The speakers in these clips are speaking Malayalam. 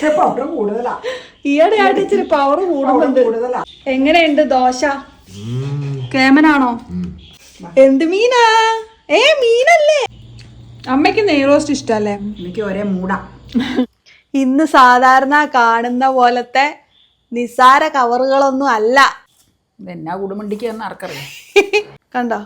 പക്ഷെ പവർ കൂടുതലാ. ഈയിടെ ആയിട്ട് ഇച്ചിരി പവർ കൂടുന്നുണ്ട്. കൂടുതലാ. എങ്ങനെയുണ്ട് ദോശ? കേമനാണോ? എന്ത് മീനാ? ഏ മീനല്ലേ? അമ്മയ്ക്ക് നെയ്റോസ്റ്റ് ഇഷ്ടല്ലേ? എനിക്ക് ഒരേ മൂടാ. ഇന്ന് സാധാരണ കാണുന്ന പോലത്തെ നിസാര കവറുകളൊന്നും അല്ല. എന്നാ കുടുമണ്ടിക്ക് എന്ന് ആർക്കറിയാം. കണ്ടോ?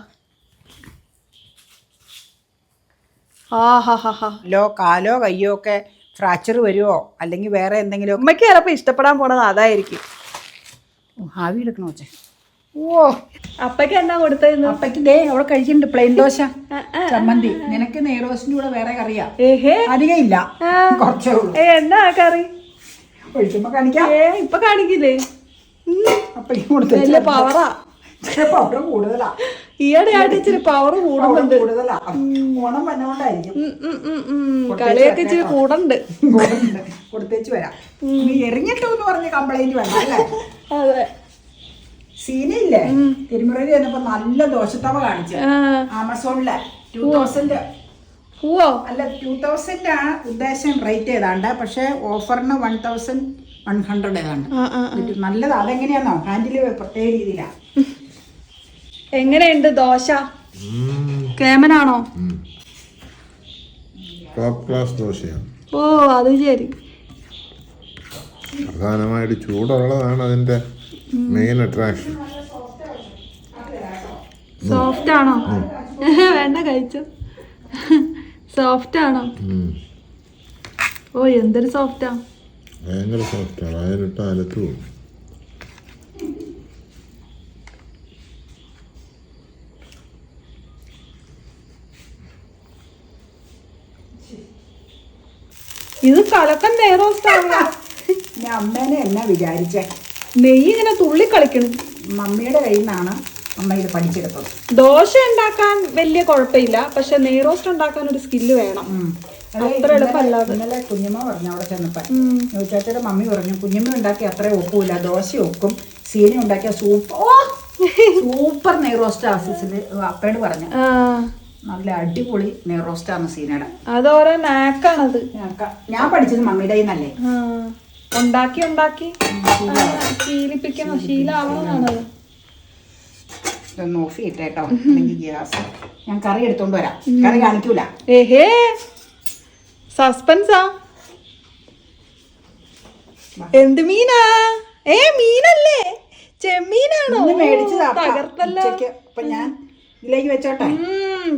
ആ ഹാ ഹാ ഹാ ലോ കാലോ കയ്യോ ഒക്കെ ഫ്രാക്ചർ വരുമോ അല്ലെങ്കിൽ വേറെ എന്തെങ്കിലും അമ്മയ്ക്ക് ചിലപ്പോൾ ഇഷ്ടപ്പെടാൻ പോണത് അതായിരിക്കും. ആവി എടുക്കണോ ചേ ഓ അപ്പയ്ക്ക് എന്നാ കൊടുത്തത് അപ്പയ്ക്ക് ദേ അവിടെ കഴിക്കുന്നുണ്ട് പ്ലെയിൻ ദോശ. ചമ്മന്തി. നിനക്ക് നെയ്റോസിന്റെ കൂടെ വേറെ കറിയാ? അധികം ഇല്ല. കുറച്ചേ ഉള്ളൂ. എന്നാ കറി? ഒഴിക്കുമ്പോ കാണിക്കാം. ഏ ഇപ്പൊ കാണിക്കില്ലേ? അപ്പയ്ക്ക് കൊടുത്തു പവറാ പവർ കൂടുതലാ. ഈയിടെ ആയിട്ട് ഇച്ചിരി പവർ കൂടുന്നുണ്ട്. കളിയൊക്കെ ഇച്ചിരി കൂടണ്ട് കൂടുന്നുണ്ട്. കൊടുത്തേച്ച് വരാം. നീ എറിഞ്ഞിട്ടു എന്ന് പറഞ്ഞ കംപ്ലൈന്റ് വേണ്ട അതെ. സീനയില്ലേ? തിരുമുറയിൽ ചെന്നപ്പോ നല്ല ദോശത്തവ കാണിച്ചു. ആമസോണിലെ ടൂ തൗസൻഡ് അല്ല ടൂ തൗസൻഡ് ആണ് ഉദ്ദേശം റേറ്റ് ഏതാണ്ട് പക്ഷേ ഓഫറിന് വൺ തൗസൻഡ് വൺ ഹൺഡ്രഡ് ഏതാണ്ട് അതെങ്ങനെയാണോ ഹാൻഡിൽ പ്രത്യേക രീതിയിലാ. എങ്ങനെയുണ്ട് ദോശ? കേമനാണോ? ടോപ്പ് ക്ലാസ് ദോശയാണ് ഓ അത് ശരി. പ്രധാനമായിട്ട് ചൂടുള്ളതാണ് അതിന്റെ മെയിൻ അട്രാക്ഷൻ സോഫ്റ്റ് ആണോ? വേണ്ട കഴിച്ചു. സോഫ്റ്റ് ആണോ? ഓ എന്തൊരു സോഫ്റ്റാ ഭയങ്കര സോഫ്റ്റാണ് അതിനിട്ട് അലത്തു പോകും ഇത് കലക്കൻ നെയ്റോസ്റ്റാണ് ഞാൻ അമ്മേനെ എന്നാ വിചാരിച്ചേ? നെയ്യ് ഇങ്ങനെ തുള്ളി കളിക്കണം. മമ്മിയുടെ കയ്യിൽ നിന്നാണ് അമ്മ ഇത് പഠിച്ചെടുത്തത്. ദോശ ഉണ്ടാക്കാൻ വലിയ കുഴപ്പമില്ല പക്ഷെ നെയ്റോസ്റ്റ് ഉണ്ടാക്കാൻ ഒരു സ്കില്ല് വേണം. അത്ര ഇന്നലെ- ഇന്നലെ കുഞ്ഞമ്മ പറഞ്ഞു അവിടെ ചെന്നപ്പോ. ചേച്ചിയുടെ മമ്മി പറഞ്ഞു കുഞ്ഞമ്മ ഉണ്ടാക്കി അത്ര ഒക്കൂല ദോശ ഒക്കും സീനി ഉണ്ടാക്കിയ സൂപ്പർ. സൂപ്പർ നെയ്റോസ്റ്റ് ആസിസിൽ അപ്പയോട് പറഞ്ഞു. നല്ല അടിപൊളി നെയ്റോസ്റ്റാണ് സീനയുടെ. അതോരോ നാക്കാണത്. ഞാൻ പഠിച്ചത് മമ്മിയുടെ നല്ലേ ഉണ്ടാക്കി ഉണ്ടാക്കി. ശീലിപ്പിക്കണം ശീലാവണമെന്നാണത്. ഇതൊന്ന് ഓഫ് അല്ലെങ്കിൽ ഗ്യാസ്. ഞാൻ കറി എടുത്തോണ്ട് വരാം. കറി കാണിക്കൂല. ഏഹേ സസ്പെൻസാ എന്ത് മീനാ? ഏ മീനല്ലേ? ചെമ്മീനാണോ? മേടിച്ചു മേടിച്ചതാ. തകർത്തല്ലോ. ഞാൻ ഇതിലേക്ക് വെച്ചോട്ടെ.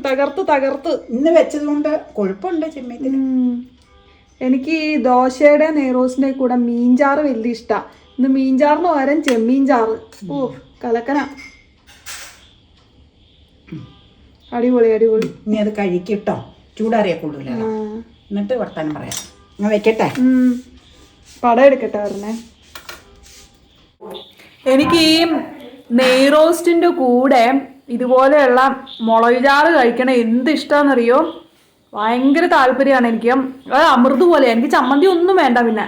തകർത്ത് തകർത്ത്. ഇന്ന് വെച്ചത് കൊണ്ട് കൊഴുപ്പുണ്ട് ചെമ്മീത്തിന്. എനിക്ക് ഈ ദോശയുടെ നെയ്റോസിന്റെ കൂടെ മീൻചാറ് വലിയ ഇഷ്ടാ. ഇന്ന് മീൻചാറിന് പകരം ചെമ്മീൻ ചാറ് ഓ കലക്കന. അടിപൊളി അടിപൊളി. ഇനി അത് കഴിക്കട്ടോ. ചൂടാറിയാ കൂടുതല. എന്നിട്ട് വർത്താനം പറയാം. ഞാൻ വെക്കട്ടെ. പടം എടുക്കട്ടെ പറഞ്ഞേ. എനിക്ക് ഈ നെയ്റോസ്റ്റിന്റെ കൂടെ ഇതുപോലെയുള്ള മുളക് ചാറ് കഴിക്കണ എന്ത് ഇഷ്ടമാണെന്നറിയോ ഭയങ്കര താല്പര്യമാണ് എനിക്ക്. അത് അമൃത് പോലെ. എനിക്ക് ചമ്മന്തി ഒന്നും വേണ്ട പിന്നെ.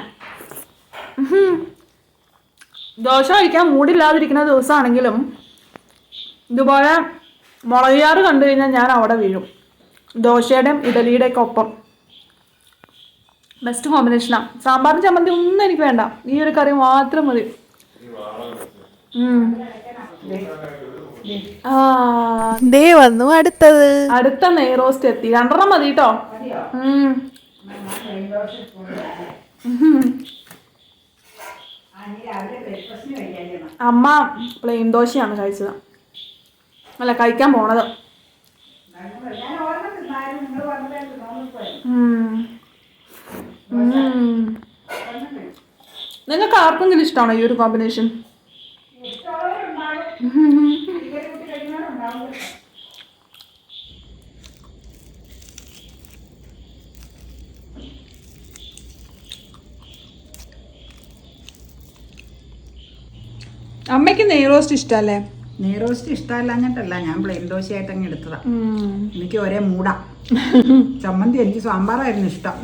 ദോശ കഴിക്കാൻ മൂടില്ലാതിരിക്കുന്ന ദിവസമാണെങ്കിലും ഇതുപോലെ മുളക് കണ്ടു കഴിഞ്ഞാൽ ഞാൻ അവിടെ വീഴും. ദോശയുടെയും ഇഡലിയുടെ ഒക്കെ ഒപ്പം ബെസ്റ്റ് കോമ്പിനേഷനാണ് സാമ്പാറിന് ചമ്മന്തി ഒന്നും എനിക്ക് വേണ്ട. ഈ ഒരു കറി മാത്രം മതി. ദേ വന്നു അടുത്തത്. അടുത്ത നെയ്റോസ്റ്റ് എത്തി. രണ്ടെണ്ണം മതി കേട്ടോ. അമ്മ പ്ലെയിൻ ദോശയാണ് കഴിച്ചത്. അല്ല കഴിക്കാൻ പോണത്. നിങ്ങൾക്ക് ആർക്കെങ്കിലും ഇഷ്ടമാണോ ഈ ഒരു കോമ്പിനേഷൻ അമ്മയ്ക്ക് നെയ് റോസ്റ്റ് ഇഷ്ടമല്ല എന്നിട്ടല്ല ഇഷ്ടമല്ലാഞ്ഞിട്ടല്ല ഞാൻ പ്ലെയിൻ ദോശയായിട്ട് അങ്ങ് എടുത്തതാ. എനിക്ക് ഒരേ മൂടാ. ചമ്മന്തി എനിക്ക് സാമ്പാറായിരുന്നു ഇഷ്ടം.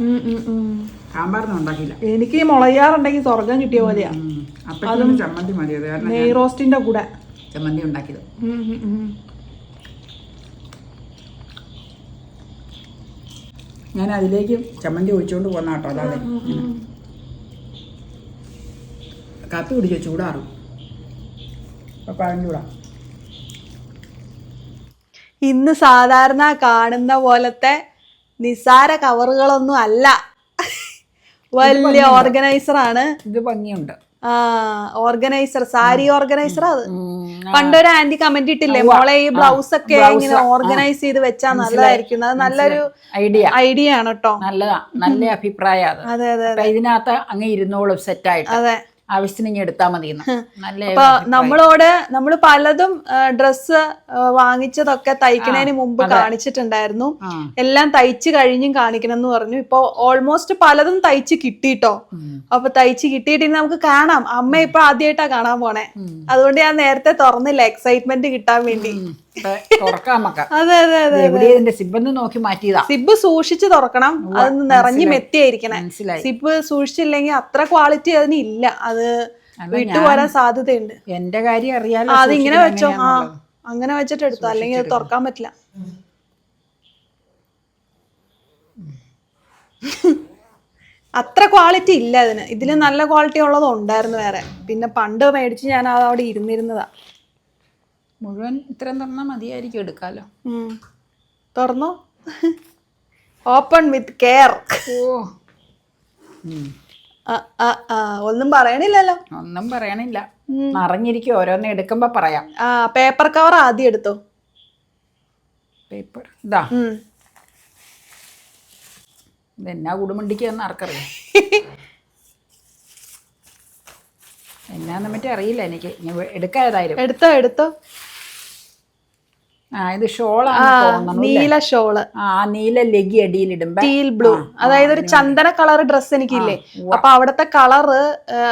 സാമ്പാറൊന്നും ഉണ്ടാക്കിയില്ല. എനിക്ക് മുളയാറുണ്ടെങ്കിൽ സ്വർഗം കിട്ടിയ പോലെയാ. അപ്പഴത്തേക്കും ചമ്മന്തി മതിയത് കാരണം നെയ് റോസ്റ്റിന്റെ കൂടെ. ചമ്മന്തി ഉണ്ടാക്കിയത്. ഞാൻ അതിലേക്ക് ചമ്മന്തി ഒഴിച്ചുകൊണ്ട് പോന്ന അതാണ് അല്ലാതെ കാപ്പി കുടിച്ചോ? ചൂടാറും. അപ്പോൾ ഇന്ന് സാധാരണ കാണുന്ന പോലത്തെ നിസാര കവറുകളൊന്നും അല്ല. വലിയ ഓർഗനൈസർ ആണ് ഇത് ഭംഗിയുണ്ട്. ആ ഓർഗനൈസർ സാരി ഓർഗനൈസർ അത്. പണ്ടൊരു ആന്റി കമന്റ് ഇട്ടില്ലേ മോളെ ഈ ബ്ലൗസ്. ഒക്കെ ഇങ്ങനെ ഓർഗനൈസ് ചെയ്ത് വെച്ചാ നല്ലതായിരിക്കും. അത് നല്ലൊരു ഐഡിയ. ഐഡിയ ആണ് കേട്ടോ നല്ലതാ. നല്ല അഭിപ്രായം അതെ. അതെ ഇതിനകത്ത് അങ്ങ് ഇരുന്നോളും സെറ്റായിട്ട് അതെ. ആവശ്യത്തിന് ഇനി എടുത്താൽ മതി. നല്ല അപ്പൊ നമ്മളോട് നമ്മൾ പലതും ഡ്രസ്സ് വാങ്ങിച്ചതൊക്കെ തയ്ക്കുന്നതിന് മുമ്പ് കാണിച്ചിട്ടുണ്ടായിരുന്നു. എല്ലാം തയ്ച്ച് കഴിഞ്ഞും കാണിക്കണം എന്ന് പറഞ്ഞു. ഇപ്പൊ ഓൾമോസ്റ്റ് പലതും തയ്ച്ച് കിട്ടിട്ടോ? അപ്പൊ തയ്ച്ച് കിട്ടിയിട്ട് നമുക്ക് കാണാം. അമ്മ ഇപ്പൊ ആദ്യമായിട്ടാ കാണാൻ പോണേ. അതുകൊണ്ട് ഞാൻ നേരത്തെ തുറന്നില്ല. എക്സൈറ്റ്മെന്റ് കിട്ടാൻ വേണ്ടി. അതെ അതെ അതെ ഇതിന്റെ സിബന്ന് നോക്കി മാറ്റിയതാ. സിബ് സൂക്ഷിച്ച് തുറക്കണം. അത് നിറഞ്ഞു മെത്തിയായിരിക്കണം. സിബ് സൂക്ഷിച്ചില്ലെങ്കിൽ അത്ര ക്വാളിറ്റി അതിന് ഇല്ല. അത് വിട്ടുപോരാൻ സാധ്യതയുണ്ട്. എന്റെ കാര്യം അറിയാലോ അത് അതിങ്ങനെ വെച്ചോ. ആ അങ്ങനെ വെച്ചിട്ട് എടുത്തോ. അല്ലെങ്കിൽ അത് തുറക്കാൻ പറ്റില്ല. അത്ര ക്വാളിറ്റി ഇല്ല അതിന്. ഇതിൽ നല്ല ക്വാളിറ്റി ഉള്ളത് ഉണ്ടായിരുന്നു വേറെ. പിന്നെ പണ്ട് മേടിച്ച് ഞാൻ അത് അവിടെ ഇരുന്നിരുന്നതാ. മുഴുവൻ ഇത്രയും തന്നാൽ മതിയായിരിക്കും എടുക്കാലോ. തുറന്നോ? ഓപ്പൺ വിത്ത് കെയർ ഓ. ഒന്നും പറയണില്ലല്ലോ. ഒന്നും പറയണില്ല. നിറഞ്ഞിരിക്കും ഓരോന്ന് എടുക്കുമ്പോ പറയാം. ആ പേപ്പർ കവർ ആദ്യം എടുത്തോ? പേപ്പർ ഇതാ. എന്നാ ഇതെന്നാ കുടുമുണ്ടിക്കാന്ന് ആർക്കറിയാം? എന്നാന്ന് മറ്റേ അറിയില്ല എനിക്ക്. എടുക്കാതായിരുന്നു എടുത്തോ എടുത്തോ? ഇത് ഷോളാണ് തോന്നുന്നു നീല ഷോൾ. ആ നീല ലഗി അടിയിലിടുമ്പോ. ടീൽ ബ്ലൂ അതായത് ഒരു ചന്ദന കളർ ഡ്രസ്സ് എനിക്കില്ലേ. അപ്പൊ അവിടത്തെ കളറ്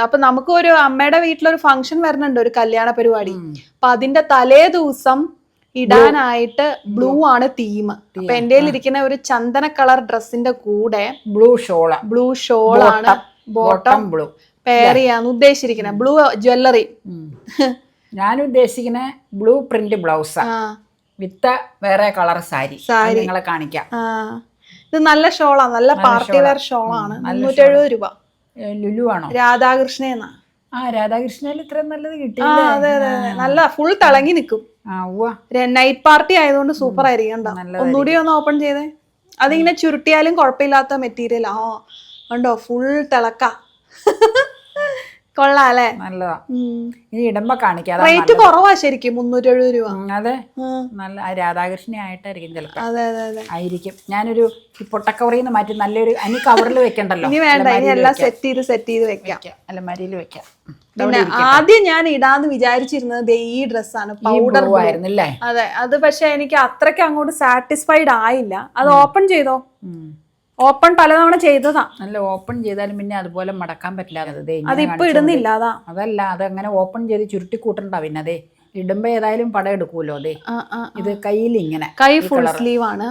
അപ്പൊ നമുക്ക് ഒരു അമ്മയുടെ വീട്ടിലൊരു ഫംഗ്ഷൻ വരുന്നുണ്ട് ഒരു കല്യാണ പരിപാടി. അപ്പൊ അതിന്റെ തലേ ദിവസം ഇടാനായിട്ട് ബ്ലൂ ആണ് തീം അപ്പൊ എന്റെ ഇരിക്കുന്ന ഒരു ചന്ദന കളർ ഡ്രസ്സിന്റെ കൂടെ ബ്ലൂ ഷോള. ബ്ലൂ ഷോളാണ് ആണ് ബോട്ടം ബ്ലൂ പെയർ ചെയ്യാന്ന് ഉദ്ദേശിച്ചിരിക്കുന്നത് ബ്ലൂ ജ്വല്ലറി ഞാൻ ഉദ്ദേശിക്കുന്ന ബ്ലൂ പ്രിന്റ് ബ്ലൗസ് ആ. വിത്ത് വേറെ കളർ സാരി. നിങ്ങളെ കാണിക്കാം. ഇത് നല്ല ഷോളാ നല്ല പാർട്ടി വെയർ ഷോളാണ്. മുന്നൂറ്റി എഴുപത് രൂപ. ലുലു ആണോ? രാധാകൃഷ്ണ എന്നാ ആ രാധാകൃഷ്ണയിൽ ഇത്രയും നല്ലത് കിട്ടി അതെ അതെ നല്ല ഫുൾ തിളങ്ങി നിൽക്കും നൈറ്റ് പാർട്ടി ആയതുകൊണ്ട് സൂപ്പർ ആയിരിക്കും ഒന്നുകൂടി ഒന്ന് ഓപ്പൺ ചെയ്തേ. അതിങ്ങനെ ചുരുട്ടിയാലും കുഴപ്പമില്ലാത്ത മെറ്റീരിയൽ ആ. ഉണ്ടോ ഫുൾ തിളക്ക. കൊള്ളാം അല്ലേ നല്ലതാ. ഇനി ഇടുമ്പോ കാണിക്കാം. റേറ്റ് കുറവാ ശരിക്കും മുന്നൂറ്റി എഴുപത് രൂപ അതെ. നല്ല രാധാകൃഷ്ണ ആയിട്ടായിരിക്കും ചിലപ്പോ. അതെ അതെ അതെ. ആയിരിക്കും. ഞാനൊരു ഈ പൊട്ടക്കവറിൽ നിന്ന് മാറ്റി നല്ലൊരു അനി കവറിൽ വെക്കണ്ടല്ലോ. ഇനി വേണ്ട ഇനി എല്ലാം സെറ്റ് ചെയ്ത് സെറ്റ് ചെയ്ത് വെക്കാം. അല്ല അലമാരിയിൽ വെക്കാം. പിന്നെ ആദ്യം ഞാൻ ഇടാന്ന് വിചാരിച്ചിരുന്നത് ഈ ഡ്രസ്സാണ് പൗഡർ ആയിരുന്നില്ലേ അതെ അത് പക്ഷെ എനിക്ക് അത്രയ്ക്ക് അങ്ങോട്ട് സാറ്റിസ്ഫൈഡ് ആയില്ല. അത് ഓപ്പൺ ചെയ്തോ. ഓപ്പൺ പലതവണ ചെയ്തതാ. നല്ല ഓപ്പൺ ചെയ്താലും പിന്നെ അതുപോലെ മടക്കാൻ പറ്റില്ല. അതിപ്പോ ഇടുന്നില്ലാതാ അതല്ല അത് അങ്ങനെ അതങ്ങനെ ഓപ്പൺ ചെയ്ത് ചുരുട്ടി കൂട്ടണ്ട പിന്നെ അതെ ഇടുമ്പോ ഏതായാലും പടം എടുക്കൂലോ അതെ. ഇത് കയ്യിൽ ഇങ്ങനെ കൈ ഫുൾ സ്ലീവ് ആണ്.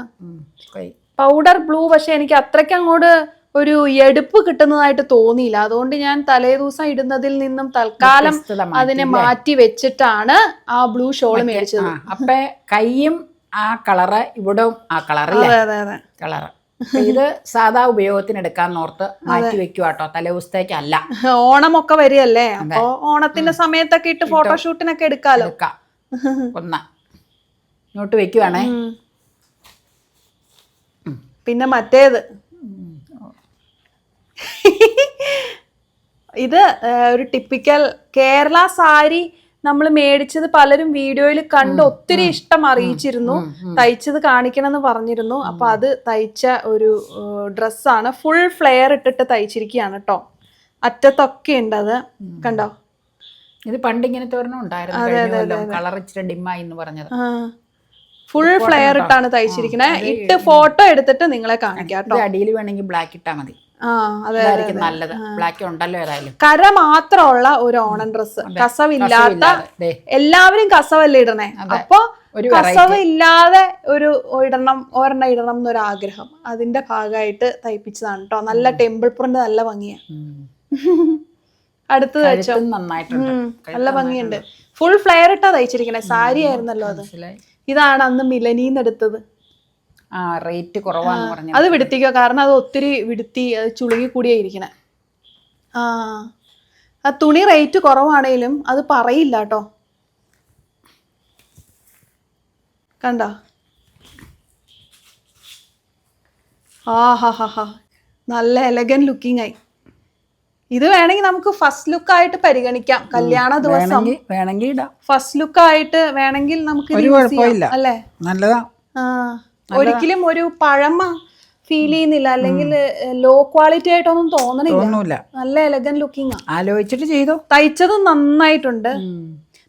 കൈ. പൗഡർ ബ്ലൂ പക്ഷെ എനിക്ക് അത്രയ്ക്ക് അങ്ങോട്ട് ഒരു എടുപ്പ് കിട്ടുന്നതായിട്ട് തോന്നിയില്ല. അതുകൊണ്ട് ഞാൻ തലേ ദിവസം ഇടുന്നതിൽ നിന്നും തൽക്കാലം അതിനെ മാറ്റി വെച്ചിട്ടാണ് ആ ബ്ലൂ ഷോൾ മേടിച്ചത്. അപ്പൊ കൈയും ആ കളറ് ഇവിടെ ആ കളറ് കളറ് ഇത് സാധാ ഉപയോഗത്തിന് എടുക്കാൻ ഓർത്ത് മാറ്റി വെക്കുക കേട്ടോ തലേദിവസത്തേക്കല്ല. ഓണമൊക്കെ വരികയല്ലേ? അപ്പൊ ഓണത്തിന്റെ സമയത്തൊക്കെ ഇട്ട് ഫോട്ടോഷൂട്ടിനൊക്കെ എടുക്കാലോ? എടുക്കാം. ഒന്ന ഇങ്ങോട്ട് വെക്കുവാണേ. പിന്നെ മറ്റേത്. ഇത് ഒരു ടിപ്പിക്കൽ കേരള സാരി നമ്മൾ മേടിച്ചത് പലരും വീഡിയോയിൽ കണ്ട് ഒത്തിരി ഇഷ്ടം അറിയിച്ചിരുന്നു. തയ്ച്ചത് കാണിക്കണം എന്ന് പറഞ്ഞിരുന്നു അപ്പൊ അത് തയ്ച്ച ഒരു ഡ്രസ്സാണ്. ഫുൾ ഫ്ലെയർ ഇട്ടിട്ട് തയ്ച്ചിരിക്കുകയാണ് കേട്ടോ അറ്റത്തൊക്കെ ഉണ്ട് അത്. കണ്ടോ? ഇത് പണ്ട് ഇങ്ങനത്തെ ഒരെണ്ണം ഉണ്ടായിരുന്നു. കളർ ഇച്ചിരി എന്ന് പറഞ്ഞത്. ഫുൾ ഫ്ലെയർ ഇട്ടാണ് തയ്ച്ചിരിക്കുന്നത് ഇട്ട് ഫോട്ടോ എടുത്തിട്ട് നിങ്ങളെ കാണിക്കാം അടിയിൽ വേണമെങ്കിൽ ബ്ലാക്ക് ഇട്ടാ മതി. അതായിരിക്കും നല്ലത്. ബ്ലാക്ക് ഉണ്ടല്ലോ ഏതായാലും. കര മാത്രമുള്ള ഒരു ഓണം ഡ്രസ് കസവില്ലാത്ത. എല്ലാവരും കസവല്ലേ ഇടണേ. അപ്പൊ കസവ് ഇല്ലാതെ ഒരു ഇടണം ഒരെണ്ണം ഇടണം എന്നൊരു ആഗ്രഹം അതിന്റെ ഭാഗമായിട്ട് തയ്പ്പിച്ചതാണ് കേട്ടോ നല്ല ടെമ്പിൾ പ്രിന്റ് നല്ല ഭംഗിയാ. അടുത്ത് അടുത്തത് വെച്ചോ നല്ല ഭംഗിയുണ്ട്. ഫുൾ ഫ്ലെയർ ഇട്ടാ തയ്ച്ചിരിക്കണേ. സാരി ആയിരുന്നല്ലോ അത്. ഇതാണ് അന്ന് മിലനീന്ന് എടുത്തത്. റേറ്റ് കുറവാന്ന് പറഞ്ഞു അത് വിടുത്തിക്കോ? കാരണം അത് ഒത്തിരി വിടുത്തി അത് ചുളുങ്ങി കൂടിയാ ഇരിക്കണേ ആ ആ തുണി റേറ്റ് കുറവാണേലും അത് പറയില്ല കേട്ടോ കണ്ട? ആ ഹാ ഹാ ഹാ. നല്ല എലഗൻ ലുക്കിംഗ് ആയി. ഇത് വേണമെങ്കിൽ നമുക്ക് ഫസ്റ്റ് ലുക്ക് ആയിട്ട് പരിഗണിക്കാം. കല്യാണ ദിവസം. വേണമെങ്കിൽ ഫസ്റ്റ് ലുക്ക് ആയിട്ട് വേണമെങ്കിൽ നമുക്ക്. അല്ലേ? നല്ലതാ. ആ. ഒരിക്കലും ഒരു പഴമ ഫീൽ ചെയ്യുന്നില്ല. അല്ലെങ്കിൽ ലോ ക്വാളിറ്റി ആയിട്ടൊന്നും തോന്നണില്ല. നല്ല എലഗൻ ലുക്കിംഗ് ആലോചിച്ചിട്ട് ചെയ്തോ. തയ്ച്ചത് നന്നായിട്ടുണ്ട്.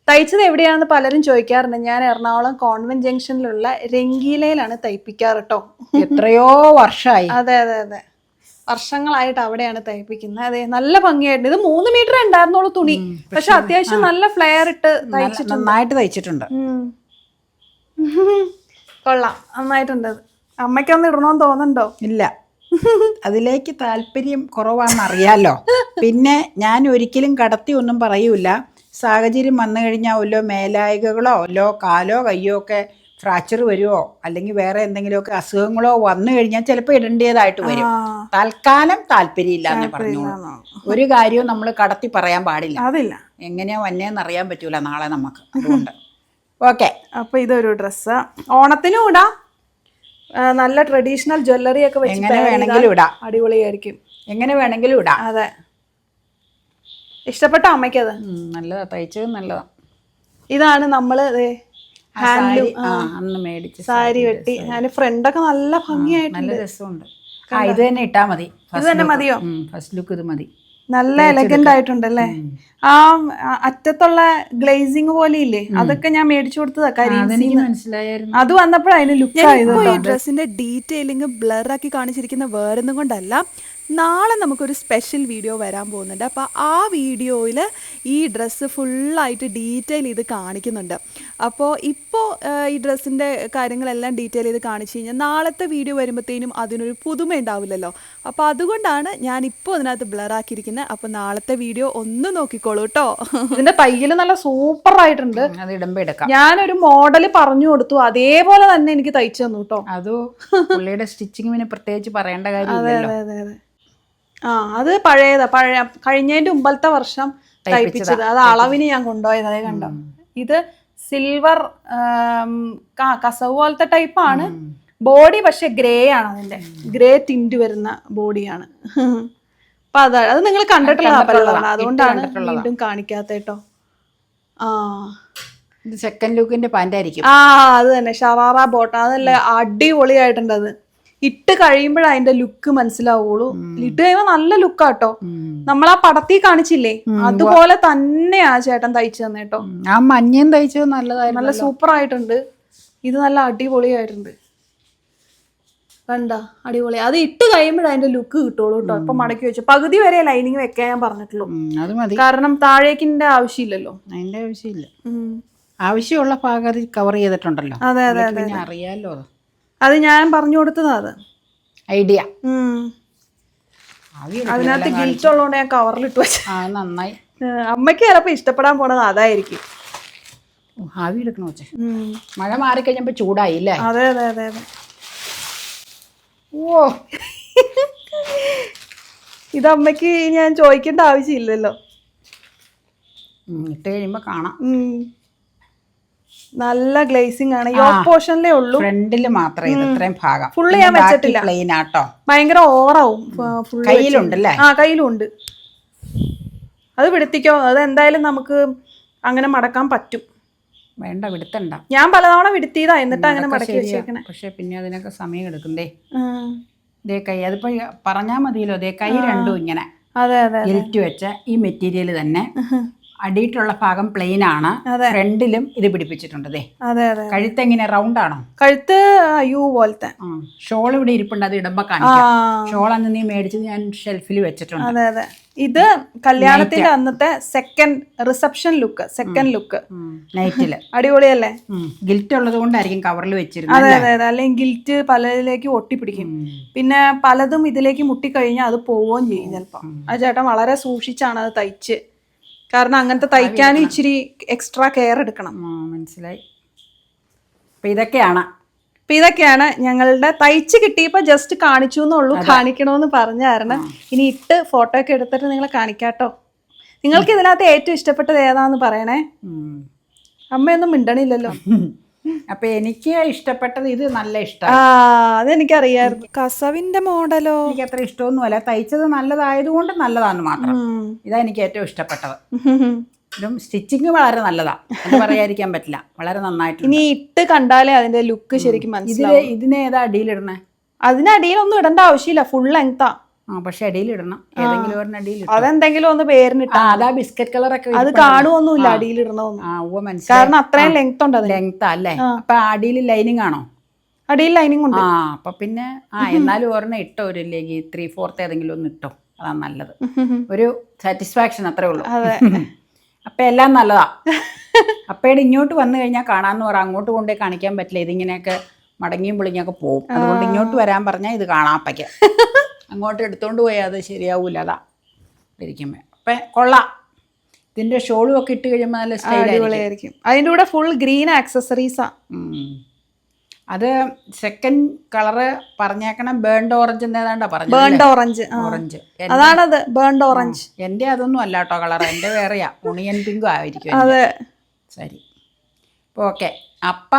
തയ്ച്ചത് എവിടെയാണെന്ന് പലരും ചോദിക്കാറുണ്ട്. ഞാൻ എറണാകുളം കോൺവെന്റ് ജംഗ്ഷനിലുള്ള രംഗീലയിലാണ് തയ്പ്പിക്കാറ് കേട്ടോ എത്രയോ വർഷമായി അതെ അതെ അതെ. വർഷങ്ങളായിട്ട് അവിടെയാണ് തയ്പ്പിക്കുന്നത്. അതെ നല്ല ഭംഗിയായിട്ടുണ്ട് ഇത് മൂന്ന് മീറ്റർ ഉണ്ടായിരുന്നുള്ളൂ തുണി. പക്ഷെ അത്യാവശ്യം നല്ല ഫ്ലെയർ ഇട്ട് തയ്ച്ചിട്ടുണ്ട്. നന്നായിട്ട് തയ്ച്ചിട്ടുണ്ട്. കൊള്ളാം. നന്നായിട്ടുണ്ട്. അമ്മയ്ക്കൊന്നും ഇടണോന്ന് തോന്നുന്നുണ്ടോ? ഇല്ല. അതിലേക്ക് താല്പര്യം കുറവാണെന്ന് അറിയാലോ പിന്നെ ഞാൻ ഒരിക്കലും കടത്തി ഒന്നും പറയൂല. സാഹചര്യം വന്നു കഴിഞ്ഞാൽ വല്ലോ മേലായികകളോ വല്ലോ കാലോ കയ്യോ ഒക്കെ ഫ്രാക്ചർ വരുമോ അല്ലെങ്കിൽ വേറെ എന്തെങ്കിലുമൊക്കെ അസുഖങ്ങളോ വന്നു കഴിഞ്ഞാൽ ചിലപ്പോൾ ഇടേണ്ടതായിട്ട് വരും. തൽക്കാലം താല്പര്യമില്ല എന്ന് പറഞ്ഞു ഒരു കാര്യവും നമ്മൾ കടത്തി പറയാൻ പാടില്ല. അതില്ല. എങ്ങനെയാ വന്നേന്ന് അറിയാൻ പറ്റൂല നാളെ നമുക്ക്. അതുകൊണ്ട്. ഓക്കെ അപ്പൊ ഇതൊരു ഡ്രസ്സ് ഓണത്തിനും ഇടാം. നല്ല ട്രഡീഷണൽ ജ്വല്ലറി ഒക്കെ വെച്ച് എങ്ങനെ വേണമെങ്കിലും ഇടാം. അടിപൊളിയായിരിക്കും. എങ്ങനെ വേണമെങ്കിലും ഇടാം. അതെ. ഇഷ്ടപ്പെട്ട അമ്മയ്ക്കത്? നല്ലതാ. തയ്ച്ചത് നല്ലതാ. ഇതാണ് നമ്മൾ സാരി ആ അന്ന് മേടിച്ച് സാരി വെട്ടി. അതിന് ഫ്രണ്ടൊക്കെ നല്ല ഭംഗിയായിട്ട് നല്ല രസമുണ്ട്. ഇത് തന്നെ ഇട്ടാ മതി. ഇത് തന്നെ മതിയോ? ഫസ്റ്റ് ലുക്ക് ഇത് മതി. നല്ല എലഗന്റ് ആയിട്ടുണ്ടല്ലേ? ആ ആ അറ്റത്തുള്ള ഗ്ലേസിങ് പോലെ ഇല്ലേ അതൊക്കെ ഞാൻ മേടിച്ചു കൊടുത്തതാ കരിയും മനസ്സിലായിരുന്നു അത് വന്നപ്പോഴാണ് അതിന് ലുക്ക് ആയത്. ഡ്രസ്സിന്റെ ഡീറ്റെയിലിംഗ് ആക്കി കാണിച്ചിരിക്കുന്ന വേറൊന്നും കൊണ്ടല്ല. നാളെ നമുക്കൊരു സ്പെഷ്യൽ വീഡിയോ വരാൻ പോകുന്നുണ്ട്. അപ്പോൾ ആ വീഡിയോയിൽ ഈ ഡ്രസ്സ് ഫുള്ളായിട്ട് ഡീറ്റെയിൽ ചെയ്ത് കാണിക്കുന്നുണ്ട്. അപ്പോൾ ഇപ്പോൾ ഈ ഡ്രസ്സിന്റെ കാര്യങ്ങളെല്ലാം ഡീറ്റെയിൽ ചെയ്ത് കാണിച്ചു കഴിഞ്ഞാൽ നാളത്തെ വീഡിയോ വരുമ്പോഴത്തേനും അതിനൊരു പുതുമ ഉണ്ടാവില്ലല്ലോ. അപ്പോൾ അതുകൊണ്ടാണ് ഞാൻ ഇപ്പോൾ അതിനകത്ത് ബ്ലറാക്കിയിരിക്കുന്നത് അപ്പോൾ നാളത്തെ വീഡിയോ ഒന്ന് നോക്കിക്കോളൂ കേട്ടോ ഇതിന്റെ തയ്യൽ നല്ല സൂപ്പർ ആയിട്ടുണ്ട്. അത് എടുക്കാം. ഞാനൊരു മോഡൽ പറഞ്ഞു കൊടുത്തു. അതേപോലെ തന്നെ എനിക്ക് തയ്ച്ചു തന്നു കേട്ടോ അതോ പുള്ളിയുടെ സ്റ്റിച്ചിങ് പിന്നെ പ്രത്യേകിച്ച് പറയേണ്ട കാര്യമില്ലല്ലോ. അതെ അതെ അതെ. ആ അത് പഴയതാ. പഴയ കഴിഞ്ഞതിന്റെ മുമ്പത്തെ വർഷം തയ്പ്പിച്ചത്. അത് അളവിന് ഞാൻ കൊണ്ടുപോയത്. അതേ കണ്ടോ? ഇത് സിൽവർ കസവ് പോലത്തെ ടൈപ്പാണ് ബോഡി പക്ഷെ ഗ്രേ ആണ് അതിന്റെ. ഗ്രേ ടിന്റ് വരുന്ന ബോഡിയാണ് അപ്പൊ അതാ അത് നിങ്ങൾ കണ്ടിട്ടുള്ള അതുകൊണ്ടാണ് വീണ്ടും കാണിക്കാത്ത കേട്ടോ ആ. സെക്കൻഡ് ലുക്കിന്റെ പാന്റ് ആയിരിക്കും. ആ അത് തന്നെ. ഷറാറ ബോട്ട അതല്ല അടിപൊളിയായിട്ടുണ്ട് അത്. ഇട്ട് കഴിയുമ്പോഴാ അതിന്റെ ലുക്ക് മനസ്സിലാവുള്ളൂ. ഇട്ട് കഴിയുമ്പോ നല്ല ലുക്കാട്ടോ. നമ്മൾ ആ പടത്തിൽ കാണിച്ചില്ലേ? അതുപോലെ തന്നെയാ ചേട്ടൻ തയ്ച്ചു തന്നെ കേട്ടോ. ഉം, ആ മഞ്ഞയും തയ്ച്ചത് നല്ലതായിരുന്നു നല്ല സൂപ്പർ ആയിട്ടുണ്ട് ഇത് നല്ല അടിപൊളിയായിട്ടുണ്ട്. കണ്ട അടിപൊളി. അത് ഇട്ട് കഴിയുമ്പോഴേ അതിന്റെ ലുക്ക് കിട്ടുള്ളൂ കേട്ടോ. ഇപ്പൊ മടക്കി വെച്ചു. പകുതി വരെ ലൈനിങ് വെക്കാൻ ഞാൻ പറഞ്ഞിട്ടുള്ളൂ. അത് മതി. കാരണം താഴേക്കിന്റെ ആവശ്യമില്ലല്ലോ. അതിന്റെ ആവശ്യമില്ല. ആവശ്യമുള്ള ഭാഗം കവർ ചെയ്തിട്ടുണ്ടല്ലോ. അതെ അതെ അറിയാലോ അത് ഞാൻ പറഞ്ഞു കൊടുത്തതാ അത്. ഐഡിയ. അതിനകത്ത് ഗിൽറ്റ് ഉള്ളതുകൊണ്ട് ഞാൻ കവറിലിട്ട് വെച്ച നന്നായി. അമ്മയ്ക്ക് ചിലപ്പോ ഇഷ്ടപ്പെടാൻ പോണത് അതായിരിക്കും. ആവി എടുക്കണ വെച്ചേ. മഴ മാറിക്കഴിഞ്ഞപ്പോ ചൂടായി അല്ലേ അതെ അതെ അതെ അതെ. ഓ. ഇത് അമ്മയ്ക്ക് ഞാൻ ചോദിക്കേണ്ട ആവശ്യമില്ലല്ലോ. ഇട്ട് കഴിയുമ്പോ കാണാം. നല്ല ഗ്ലേസിംഗ് ആണ്. യോ പോർഷനിലേ ഉള്ളൂ. ഫ്രണ്ടിൽ മാത്രമേ ഇത് ഇത്രയും ഭാഗം. ഫുൾ ഞാൻ വെച്ചിട്ടില്ല. പ്ലെയിൻ ആട്ടോ. ഭയങ്കര ഓറാവും. കയ്യിലുണ്ട് അല്ലേ ആ കയ്യിലുണ്ട്. അത് വിടുത്തിക്കോ അത് എന്തായാലും നമുക്ക് അങ്ങനെ മടക്കാൻ പറ്റും. വേണ്ട വിടുത്തണ്ട. ഞാൻ പലതവണ വിടുത്തിയതാ. എന്നിട്ട് അങ്ങനെ മടക്കി. വെച്ചേക്കണേ. പക്ഷെ പിന്നെ അതിനൊക്കെ സമയം എടുക്കണ്ടേ ഇതേ കൈ അതിപ്പോ പറഞ്ഞാ മതിയല്ലോ. ദേ കൈ രണ്ടും ഇങ്ങനെ. അതെ അതെ ഗിൽറ്റ് വെച്ച ഈ മെറ്റീരിയൽ തന്നെ. അടിയിട്ടുള്ള ഭാഗം പ്ലെയിൻ ആണ് ഫ്രണ്ടിലും ഇത് പിടിപ്പിച്ചിട്ടുണ്ട് അതെ അതെ കഴുത്ത് എങ്ങനെ റൗണ്ട് ആണോ? കഴുത്ത് യു പോലത്തെ. ഷോൾ ഇവിടെ ഇരിപ്പുണ്ട് അത് ഇടുമ്പോ കാണിക്കാം. ഷോൾ അന്ന് നീ മേടിച്ചത് ഞാൻ ഷെൽഫിൽ വെച്ചിട്ടുണ്ട്. അതെ അതെ. ഇത് കല്യാണത്തിന്റെ അന്നത്തെ second reception look second look നൈറ്റിൽ അടിപൊളിയല്ലേ? ഗിൽറ്റ് ഉള്ളത് കൊണ്ടായിരിക്കും കവറിൽ അതെ വെച്ചിരുന്നത് അതെ അതെ. അല്ലെങ്കിൽ ഗിൽറ്റ് പലതിലേക്ക് ഒട്ടിപ്പിടിക്കും. പിന്നെ പലതും ഇതിലേക്ക് മുട്ടിക്കഴിഞ്ഞാൽ അത് പോവുകയും ചെയ്യും ചിലപ്പോൾ ആ ചേട്ടൻ വളരെ സൂക്ഷിച്ചാണ് അത് തയ്ച്ച്. കാരണം അങ്ങനത്തെ തയ്ക്കാനും ഇച്ചിരി എക്സ്ട്രാ കെയർ എടുക്കണം. മനസ്സിലായി. അപ്പൊ ഇതൊക്കെയാണ്. അപ്പൊ ഇതൊക്കെയാണ് ഞങ്ങളുടെ തയ്ച്ച് കിട്ടിയപ്പോൾ ജസ്റ്റ് കാണിച്ചു എന്നുള്ളൂ കാണിക്കണമെന്ന് പറഞ്ഞായിരുന്നു ഇനി ഇട്ട് ഫോട്ടോ ഒക്കെ എടുത്തിട്ട് നിങ്ങളെ കാണിക്കാട്ടോ. നിങ്ങൾക്ക് ഇതിനകത്ത് ഏറ്റവും ഇഷ്ടപ്പെട്ടത് ഏതാന്ന് പറയണേ. അമ്മയൊന്നും മിണ്ടണില്ലല്ലോ. അപ്പൊ എനിക്ക് ഇഷ്ടപ്പെട്ടത് ഇത് നല്ല ആ ഇഷ്ടമാണ് അതെനിക്കറിയായിരുന്നു കസവിന്റെ മോഡലോ? എനിക്ക് അത്ര ഇഷ്ടമൊന്നുമല്ല തയ്ച്ചത് നല്ലതായതുകൊണ്ട് നല്ലതാണ് മാത്രം. ഇതാ എനിക്ക് ഏറ്റവും ഇഷ്ടപ്പെട്ടത്. ഇതും സ്റ്റിച്ചിങ് വളരെ നല്ലതാ. അത് പറയാതിരിക്കാൻ പറ്റില്ല. വളരെ നന്നായിട്ട് ഇനി ഇട്ട് കണ്ടാലേ അതിന്റെ ലുക്ക് ശരിക്കും ഇതിനേതാ മനസ്സിലാവും. ഇതിനെ ഏതാ അടിയിലിടണേ അതിനടിയിലൊന്നും ഇടേണ്ട ആവശ്യമില്ല. ഫുൾ ലെങ്താ ആ പക്ഷെ അടിയിലിടണം. ഏതെങ്കിലും ഒരെണ്ണം അടിയിൽ അതെന്തെങ്കിലും ഒന്ന് പേരിനിട്ട് അതാ ബിസ്ക്കറ്റ് കളർ ഒക്കെ അത് കാണുമൊന്നുമില്ല അടിയിലിടണമെന്ന് ആ. ഉവ്വ മനസ്സിലായി. കാരണം അത്രയും ലെങ്ത് ഉണ്ട് ലെങ്ത് അല്ലേ? അപ്പൊ അടിയിൽ ലൈനിങ് ആണോ? അടിയിൽ ലൈനിങ് ഉണ്ട്. ആ അപ്പൊ പിന്നെ ആ എന്നാലും ഒരെണ്ണം ഇട്ടോ ഒരു ഇല്ലെങ്കിൽ ത്രീ ഫോർത്ത് ഏതെങ്കിലും ഒന്ന് ഇട്ടോ. അതാ നല്ലത്. ഒരു സാറ്റിസ്ഫാക്ഷൻ അത്രേ ഉള്ളൂ. അപ്പൊ എല്ലാം നല്ലതാ. അപ്പയുടെ ഇങ്ങോട്ട് വന്നു കഴിഞ്ഞാൽ കാണാന്ന് പറ അങ്ങോട്ട് കൊണ്ടേ കാണിക്കാൻ പറ്റില്ല. ഇതിങ്ങനെയൊക്കെ മടങ്ങിയും പൊളിഞ്ഞൊക്കെ പോകും അതുകൊണ്ട് ഇങ്ങോട്ട് വരാൻ പറഞ്ഞാൽ ഇത് കാണാം അപ്പയ്ക്ക്. അങ്ങോട്ട് എടുത്തുകൊണ്ട് പോയാൽ അത് ശരിയാവൂല അതാ ഇരിക്കുമ്പോൾ അപ്പം കൊള്ളാം. ഇതിന്റെ ഷോളും ഒക്കെ ഇട്ട് കഴിയുമ്പോൾ നല്ല സ്റ്റൈലായിരിക്കും അതിന്റെ കൂടെ ഫുൾ ഗ്രീൻ ആക്സസറീസാ ഉം. അത് സെക്കൻഡ് കളറ് പറഞ്ഞേക്കണം ബേൺഡ് ഓറഞ്ച് എന്നേതാണ്ടാ പറഞ്ഞു ബേൺഡ് ഓറഞ്ച് ഓറഞ്ച് അതാണത് ബേൺഡ് ഓറഞ്ച് എന്റെ അതൊന്നും അല്ല കേട്ടോ കളർ എന്റെ വേറെയാ. ഉണിയൻ പിങ്കും ആയിരിക്കും അതെ. ശരി. അപ്പോൾ ഓക്കെ അപ്പ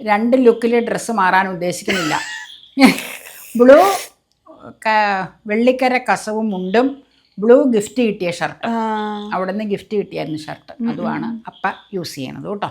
രണ്ട് ലുക്കിൽ ഡ്രസ്സ് മാറാൻ ഉദ്ദേശിക്കുന്നില്ല. ബ്ലൂ വെള്ളിക്കര കസവും മുണ്ടും ബ്ലൂ ഗിഫ്റ്റ് കിട്ടിയ ഷർട്ട്. ആ, അവിടെ നിന്ന് ഗിഫ്റ്റ് കിട്ടിയായിരുന്നു ഷർട്ട്. അതുമാണ് അപ്പ യൂസ് ചെയ്യണത് കേട്ടോ.